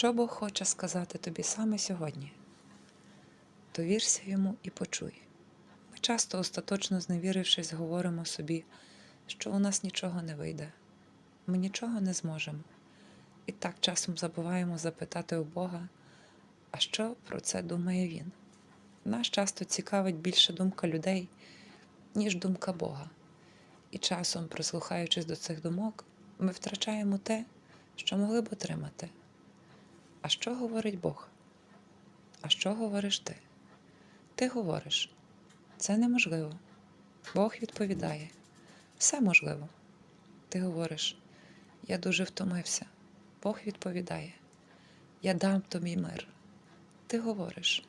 Що Бог хоче сказати тобі саме сьогодні? Довірся йому і почуй. Ми часто, остаточно зневірившись, говоримо собі, що у нас нічого не вийде, ми нічого не зможемо. І так часом забуваємо запитати у Бога, а що про це думає Він. Нас часто цікавить більше думка людей, ніж думка Бога. І часом, прислухаючись до цих думок, ми втрачаємо те, що могли б отримати. А що говорить Бог? А що говориш ти? Ти говориш, це неможливо. Бог відповідає, все можливо. Ти говориш, я дуже втомився. Бог відповідає, я дам тобі мир. Ти говориш,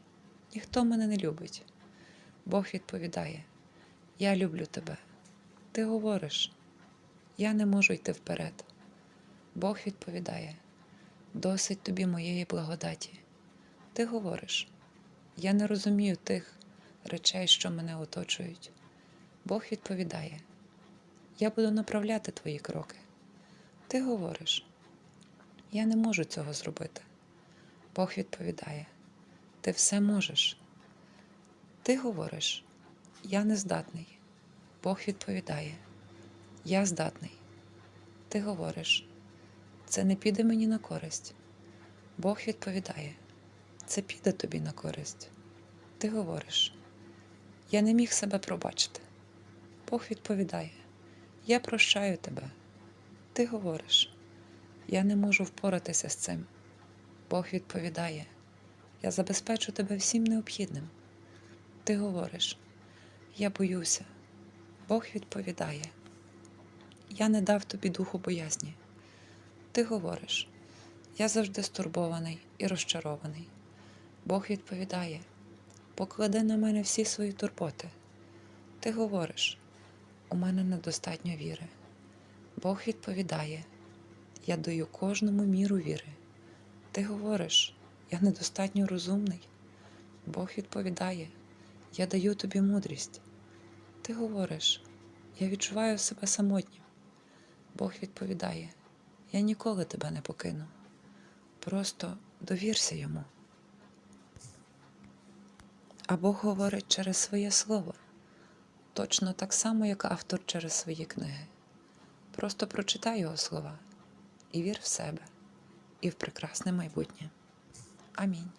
ніхто мене не любить. Бог відповідає, я люблю тебе. Ти говориш, я не можу йти вперед. Бог відповідає, досить тобі моєї благодаті. Ти говориш, я не розумію тих речей, що мене оточують. Бог відповідає, я буду направляти твої кроки. Ти говориш, я не можу цього зробити. Бог відповідає, ти все можеш. Ти говориш, я не здатний. Бог відповідає, я здатний. Ти говориш, це не піде мені на користь. Бог відповідає, це піде тобі на користь. Ти говориш, я не міг себе пробачити. Бог відповідає, я прощаю тебе. Ти говориш, я не можу впоратися з цим. Бог відповідає, я забезпечу тебе всім необхідним. Ти говориш, я боюся. Бог відповідає, я не дав тобі духу боязні. Ти говориш, я завжди стурбований і розчарований. Бог відповідає, поклади на мене всі свої турботи. Ти говориш, у мене недостатньо віри. Бог відповідає, я даю кожному міру віри. Ти говориш, я недостатньо розумний. Бог відповідає, я даю тобі мудрість. Ти говориш, я відчуваю себе самотнім. Бог відповідає, я ніколи тебе не покину. Просто довірся йому. А Бог говорить через своє слово, точно так само, як автор через свої книги. Просто прочитай його слова і вір в себе, і в прекрасне майбутнє. Амінь.